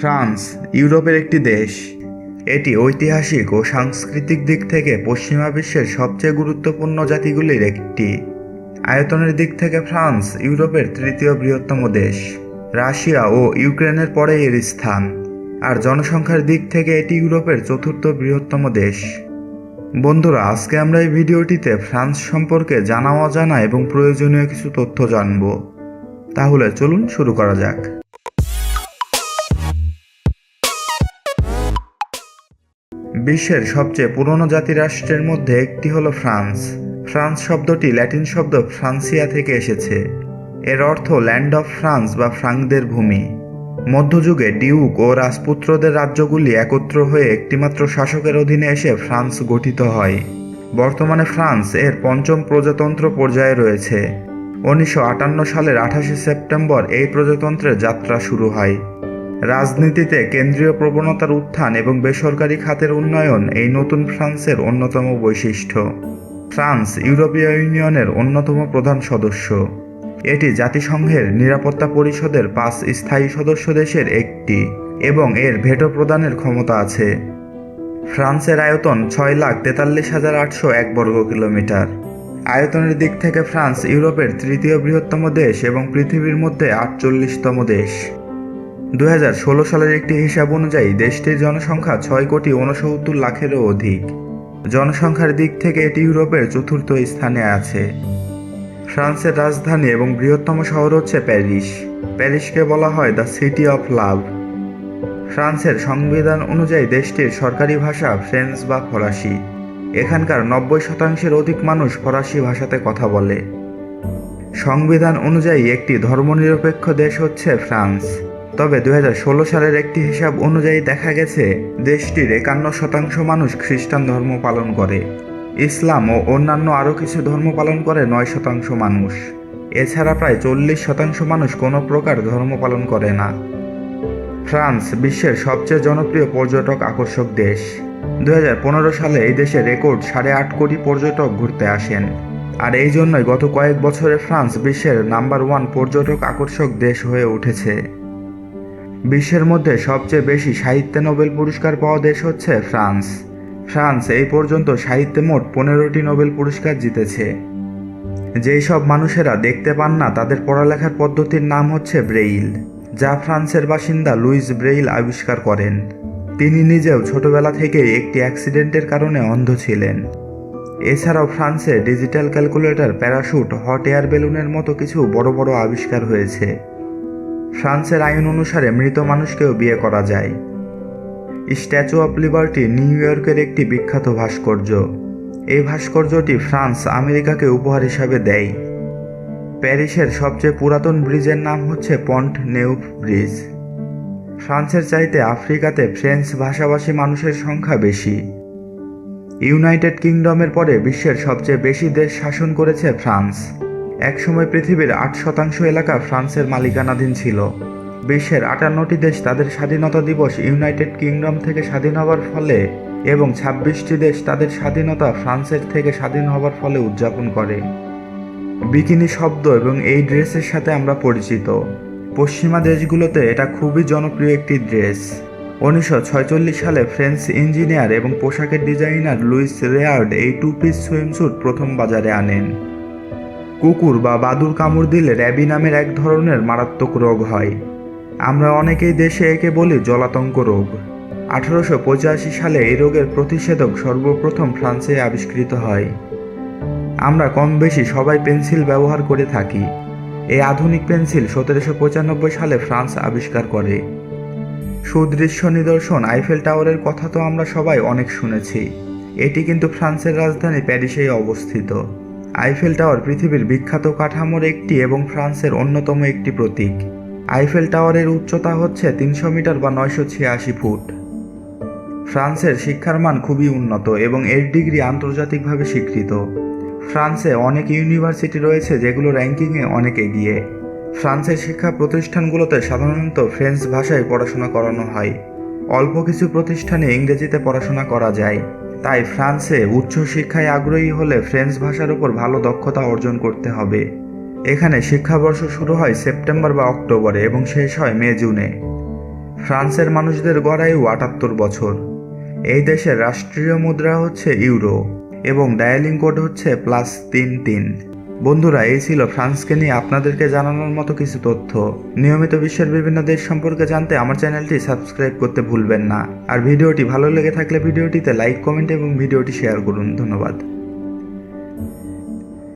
France, ইউরোপের একটি দেশ। এটি ঐতিহাসিক ও সাংস্কৃতিক দিক থেকে পশ্চিমা বিশ্বের সবচেয়ে গুরুত্বপূর্ণ জাতিগুলির একটি। আয়তনের দিক থেকে ফ্রান্স, ইউরোপের তৃতীয় বৃহত্তম দেশ। রাশিয়া ও ইউক্রেনের পরে এর স্থান। আর জনসংখ্যার দিক থেকে এটি ইউরোপের চতুর্থ বৃহত্তম দেশ। বন্ধুরা, আজকে আমরা এই ভিডিওটিতে ফ্রান্স সম্পর্কে জানা অজানা এবং প্রয়োজনীয় কিছু তথ্য জানব। তাহলে চলুন শুরু করা যাক। বিশ্বের সবচেয়ে পুরনো জাতিরাষ্ট্রের মধ্যে একটি হলো ফ্রান্স। ফ্রান্স শব্দটি ল্যাটিন শব্দ ফ্রান্সিয়া থেকে এসেছে। এর অর্থ ল্যান্ড অফ ফ্রান্স বা ফ্রাঙ্কদের ভূমি। মধ্যযুগে ডিউক ও রাজপুত্রদের রাজ্যগুলি একত্র হয়ে একটিমাত্র শাসকের অধীনে এসে ফ্রান্স গঠিত হয়। বর্তমানে ফ্রান্স এর পঞ্চম প্রজাতন্ত্র পর্যায়ে রয়েছে। উনিশশো আটান্ন সালের আঠাশে সেপ্টেম্বর এই প্রজাতন্ত্রের যাত্রা শুরু হয়। রাজনীতিতে কেন্দ্রীয় প্রবণতার উত্থান এবং বেসরকারি খাতের উন্নয়ন এই নতুন ফ্রান্সের অন্যতম বৈশিষ্ট্য। ফ্রান্স ইউরোপীয় ইউনিয়নের অন্যতম প্রধান সদস্য। এটি জাতিসংঘের নিরাপত্তা পরিষদের পাঁচ স্থায়ী সদস্য দেশের একটি এবং এর ভেটো প্রদানের ক্ষমতা আছে। ফ্রান্সের আয়তন ছয় লাখ তেতাল্লিশ হাজার আটশো এক বর্গ কিলোমিটার। আয়তনের দিক থেকে ফ্রান্স ইউরোপের তৃতীয় বৃহত্তম দেশ এবং পৃথিবীর মধ্যে আটচল্লিশতম দেশ। দু হাজার ষোলো সালের একটি হিসাব অনুযায়ী দেশটির জনসংখ্যা ছয় কোটি উনসত্তর লাখেরও অধিক। জনসংখ্যার দিক থেকে এটি ইউরোপের চতুর্থ স্থানে আছে। ফ্রান্সের রাজধানী এবং বৃহত্তম শহর হচ্ছে প্যারিস। প্যারিসকে বলা হয় দ্য সিটি অফ লাভ। ফ্রান্সের সংবিধান অনুযায়ী দেশটির সরকারি ভাষা ফ্রেঞ্চ বা ফরাসি। এখানকার নব্বই শতাংশের অধিক মানুষ ফরাসি ভাষাতে কথা বলে। সংবিধান অনুযায়ী একটি ধর্মনিরপেক্ষ দেশ হচ্ছে ফ্রান্স। তবে দু হাজার ষোলো সালের একটি হিসাব অনুযায়ী দেখা গেছে, দেশটির একান্ন শতাংশ মানুষ খ্রিস্টান ধর্ম পালন করে। ইসলাম ও অন্যান্য আরও কিছু ধর্ম পালন করে নয় শতাংশ মানুষ। এছাড়া প্রায় চল্লিশ শতাংশ মানুষ কোনো প্রকার ধর্ম পালন করে না। ফ্রান্স বিশ্বের সবচেয়ে জনপ্রিয় পর্যটক আকর্ষক দেশ। দু হাজার পনেরো সালে এই দেশে রেকর্ড সাড়ে আট কোটি পর্যটক ঘুরতে আসেন। আর এই জন্যই গত কয়েক বছরে ফ্রান্স বিশ্বের নাম্বার ওয়ান পর্যটক আকর্ষক দেশ হয়ে উঠেছে। বিশ্বের মধ্যে সবচেয়ে বেশি সাহিত্যে নোবেল পুরস্কার পাওয়া দেশ হচ্ছে ফ্রান্স। ফ্রান্স এই পর্যন্ত সাহিত্যে মোট পনেরোটি নোবেল পুরস্কার জিতেছে। যেই সব মানুষেরা দেখতে পান না, তাদের পড়ালেখার পদ্ধতির নাম হচ্ছে ব্রেইল, যা ফ্রান্সের বাসিন্দা লুইস ব্রেইল আবিষ্কার করেন। তিনি নিজেও ছোটবেলা থেকেই একটি অ্যাক্সিডেন্টের কারণে অন্ধ ছিলেন। এছাড়াও ফ্রান্সে digital calculator, parachute, hot air বেলুনের মতো কিছু বড় বড় আবিষ্কার হয়েছে। ফ্রান্সের আইন অনুসারে মৃত মানুষকেও বিয়ে করা যায়। স্ট্যাচু অফ লিবার্টি নিউ ইয়র্কের একটি বিখ্যাত ভাস্কর্য। এই ভাস্কর্যটি ফ্রান্স আমেরিকাকে উপহার হিসাবে দেয়। প্যারিসের সবচেয়ে পুরাতন ব্রিজের নাম হচ্ছে পন্ট নেউফ ব্রিজ। ফ্রান্সের চাইতে আফ্রিকাতে ফ্রেঞ্চ ভাষাভাষী মানুষের সংখ্যা বেশি। ইউনাইটেড কিংডমের পরে বিশ্বের সবচেয়ে বেশি দেশ শাসন করেছে ফ্রান্স। একসময় পৃথিবীর আট শতাংশ এলাকা ফ্রান্সের মালিকানাধীন ছিল। বিশ্বের আটান্নটি দেশ তাদের স্বাধীনতা দিবস ইউনাইটেড কিংডম থেকে স্বাধীন হওয়ার ফলে এবং ছাব্বিশটি দেশ তাদের স্বাধীনতা ফ্রান্সের থেকে স্বাধীন হওয়ার ফলে উদযাপন করে। বিকিনি শব্দ এবং এই ড্রেসের সাথে আমরা পরিচিত। পশ্চিমা দেশগুলোতে এটা খুবই জনপ্রিয় একটি ড্রেস। উনিশশো ছয়চল্লিশ সালে ফ্রেঞ্চ ইঞ্জিনিয়ার এবং পোশাকের ডিজাইনার লুইস রেয়ার্ড এই টু পিস সুইমস্যুট প্রথম বাজারে আনেন। কুকুর বা বাদুর কামড় দিলে র্যাবি নামের এক ধরনের মারাত্মক রোগ হয়। আমরা অনেকেই দেশে একে বলি জলাতঙ্ক রোগ। আঠারোশো পঁচাশি সালে এই রোগের প্রতিষেধক সর্বপ্রথম ফ্রান্সে আবিষ্কৃত হয়। আমরা কম বেশি সবাই পেন্সিল ব্যবহার করে থাকি। এই আধুনিক পেন্সিল সতেরোশো পঁচানব্বই সালে ফ্রান্স আবিষ্কার করে। সুদৃশ্য নিদর্শন আইফেল টাওয়ারের কথা তো আমরা সবাই অনেক শুনেছি। এটি কিন্তু ফ্রান্সের রাজধানী প্যারিসেই অবস্থিত। আইফেল টাওয়ার পৃথিবীর বিখ্যাত কাঠামোর একটি এবং ফ্রান্সের অন্যতম একটি প্রতীক। আইফেল টাওয়ারের উচ্চতা হচ্ছে তিনশো মিটার বা নয়শো ছিয়াশি ফুট। ফ্রান্সের শিক্ষার মান খুবই উন্নত এবং এর ডিগ্রি আন্তর্জাতিকভাবে স্বীকৃত। ফ্রান্সে অনেক ইউনিভার্সিটি রয়েছে যেগুলো র্যাঙ্কিংয়ে অনেক এগিয়ে। ফ্রান্সের শিক্ষা প্রতিষ্ঠানগুলোতে সাধারণত ফ্রেঞ্চ ভাষায় পড়াশোনা করানো হয়। অল্প কিছু প্রতিষ্ঠানে ইংরেজিতে পড়াশোনা করা যায়। তাই ফ্রান্সে উচ্চশিক্ষায় আগ্রহী হলে ফ্রেঞ্চ ভাষার উপর ভালো দক্ষতা অর্জন করতে হবে। এখানে শিক্ষাবর্ষ শুরু হয় সেপ্টেম্বর বা অক্টোবরে এবং শেষ হয় মে, জুনে। ফ্রান্সের মানুষদের গড়ায়ু আটাত্তর বছর। এই দেশের রাষ্ট্রীয় মুদ্রা হচ্ছে ইউরো এবং ডায়ালিং কোড হচ্ছে প্লাস তিন তিন। বন্ধুরা, এই ছিল ফ্রান্সকে নিয়ে আপনাদেরকে জানানোর মতো কিছু তথ্য। নিয়মিত বিশ্বের বিভিন্ন দেশ সম্পর্কে জানতে আমার চ্যানেলটি সাবস্ক্রাইব করতে ভুলবেন না। আর ভিডিওটি ভালো লেগে থাকলে ভিডিওটিতে লাইক, কমেন্ট এবং ভিডিওটি শেয়ার করুন। ধন্যবাদ।